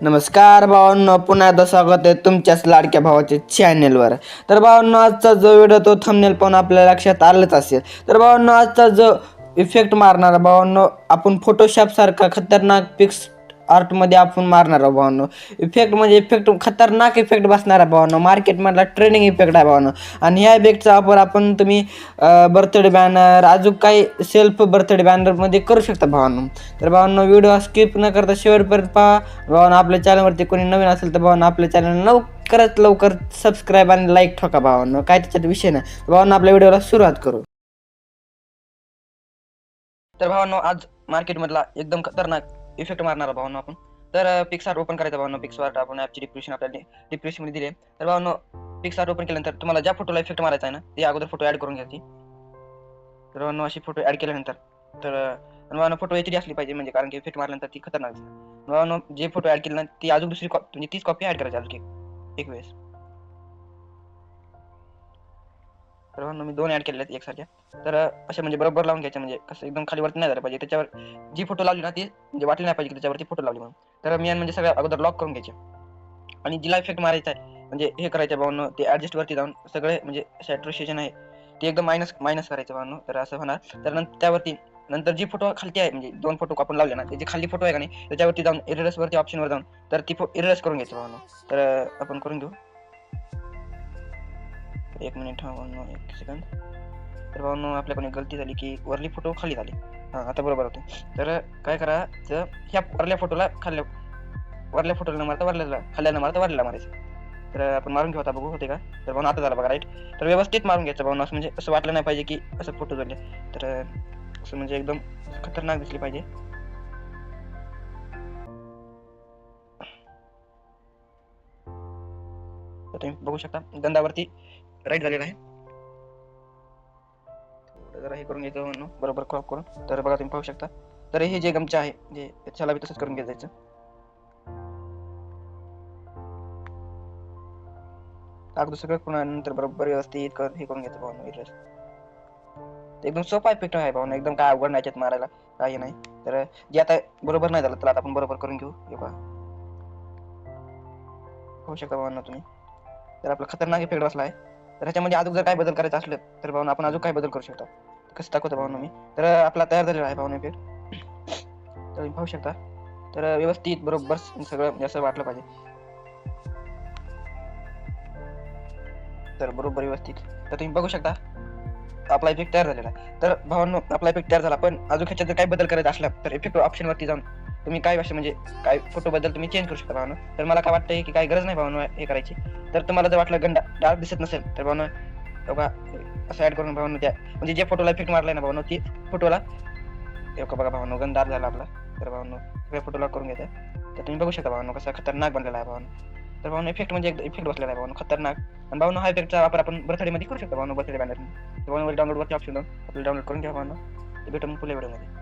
नमस्कार भावांनो पुन्हा एकदा स्वागत आहे तुमच्याच लाडक्या भावाच्या चॅनेलवर तर भावांनो आजचा जो व्हिडिओ तो थंबनेल पाहून आपल्या लक्षात आलंच असेल. तर भावांनो आजचा जो इफेक्ट मारणारा भावांनो आपण फोटोशॉपसारखा खतरनाक पिक्स आर्टमध्ये आपण मारणार आहोत भावांनो. इफेक्ट म्हणजे इफेक्ट खतरनाक इफेक्ट बसणार आहे भावांनो. मार्केटमधला ट्रेनिंग इफेक्ट आहे भावांनो. आणि ह्या इफेक्टचा वापर आपण तुम्ही बर्थडे बॅनर अजून काही सेल्फ बर्थडे बॅनरमध्ये करू शकता भावांनो. तर भावांनो व्हिडिओ स्किप न करता शेवटपर्यंत पहा. भावांनो आपल्या चॅनलवरती कोणी नवीन असेल तर भावांनो आपल्या चॅनल लवकरात लवकर सबस्क्राईब आणि लाईक ठोका भावांनो. काय त्याच्यात विषय नाही. भावांनो आपल्या व्हिडिओला सुरुवात करू. तर भावांनो आज मार्केटमधला एकदम खतरनाक इफेक्ट मारणार भावनो आपण. तर पिक्सार ओपन करायचा भावनो. पिक्सआर्ट आपण ॲपची डिप्रेशन आपल्याला डिप्रेशनमध्ये दिले. तर भावनो पिक्सआर्ट ओपन केल्यानंतर तुम्हाला ज्या फोटोला इफेक्ट मारायचा आहे ना ते अगोदर फोटो ऍड करून घ्यायची तर भावनो अशी फोटो ऍड केल्यानंतर तर भावनो फोटो एच डी असली पाहिजे म्हणजे कारण की इफेक्ट मारल्यानंतर ती खतरनाक भावनो जे फोटो ऍड केले ना ती अजून दुसरी कॉपी म्हणजे तीच कॉपी ऍड करायची अजून एक वेळेस. तर मी दोन ऍड केलेल्या आहेत एकसारख्या तर असे म्हणजे बरोबर लावून घ्यायचे म्हणजे कसं एकदम खाली वरती नाही झालं पाहिजे. त्याच्यावर जी फोटो लावली ना ती म्हणजे वाटली नाही पाहिजे की त्याच्यावरती फोटो लावली म्हणून. तर मी म्हणजे सगळ्या अगोदर लॉक करून घ्यायचे. आणि जिला इफेक्ट मारायचा आहे म्हणजे हे करायचं भावनो ते ऍडजस्ट वरती जाऊन सगळे म्हणजे सॅट्रोशिएशन आहे ते एकदम मायनस मायनस करायचं भावनो. तर असं होणार. तर नंतर त्यावरती नंतर जी फोटो खालती आहे म्हणजे दोन फोटो आपण लावले ना त्याची खाली फोटो आहे का नाही त्याच्यावरती जाऊन इरेरस वरती ऑप्शनवर जाऊन तर ती इरेरस करून घ्यायचं भावनो. तर आपण करून घेऊ. एक मिनिट हा एक सेकंद तर भावनो आपल्याकडून एक गलती झाली की वरली फोटो खाली झाली. हां आता बरोबर होते. तर काय करा तर ह्या वरल्या फोटोला खाल्ल्या वरल्या फोटोला न मारता वरल्याला खाल्ल्या न मारता वरल्याला मारायचं. तर आपण मारून घेऊ आता बघू होते का? तर भाऊ आता झाला बघा राईट तर व्यवस्थित मारून घ्यायचं भाऊ असं म्हणजे असं वाटलं नाही पाहिजे की असं फोटो झाले. तर असं म्हणजे एकदम खतरनाक दिसली पाहिजे. तर तुम्ही बघू शकता गंधावरती राईट झालेला आहे. जरा हे करून घ्यायचं म्हणून. बरोबर क्रॉप करून. तर बघा तुम्ही पाहू शकता. तर हे जे गमचे आहे जे त्याला तसंच करून घ्यायचं अगदी सगळं करून नंतर बरोबर व्यवस्थित कर हे करून घ्यायचं भावना इरेस एकदम सोपा इफेक्ट आहे भावना. एकदम काय अवघड नाही मारायला. काही नाही. तर जे आता बरोबर नाही झालं तर आता आपण बरोबर करून घेऊ. हे पहा. होऊ शकता भावना तुम्ही. तर आपला खतरनाक इफेक्ट बसला आहे. तर ह्याच्यामध्ये अजून जर काय बदल करायचा असलं तर भावना आपण अजून काय बदल करू शकतो. कसं दाखवतो भावना मी? तर आपला तयार झालेला आहे भावना इफेक्ट तर तुम्ही पाहू शकता. तर व्यवस्थित बरोबर सगळं असं वाटलं पाहिजे. तर बरोबर व्यवस्थित. तर तुम्ही बघू शकता आपला इफेक्ट तयार झालेला आहे. तर भावांनो आपला इफेक्ट तयार झाला. पण अजून ह्याच्यात जर काही बदल करायचा असला तर इफेक्ट ऑप्शन वरती जाऊन तुम्ही काय भाषा म्हणजे काय फोटोबद्दल तुम्ही चेंज करू शकता भावना. तर मला काय वाटतं की काय गरज नाही भावना हे करायची. तर तुम्हाला जर वाटलं गंडा डार्क दिसत नसेल तर भावना बघा असं ऍड करून भावना त्या म्हणजे जे फोटोला इफेक्ट मारलाय ना भावना ती फोटोला का बघा भावनो गंध झाला आपला. तर भावनो सगळ्या फोटोला करून घेते तर तुम्ही बघू शकता भावनो कसा खतरनाक बनलेला आहे भावनो. तर भावनो इफेक्ट म्हणजे इफेक्ट बसलेला आहे भावनो खतरनाक. आणि भावनो हा इफेक्टचा वापर आपण बर्थडेमध्ये करू शकतो भावनो बर्थडे बॅनर भावनो डाउनलोड वरती ऑप्शन आपल्याला डाउनलोड करून घ्या भावनो. भेटून फुले व्हिडिओमध्ये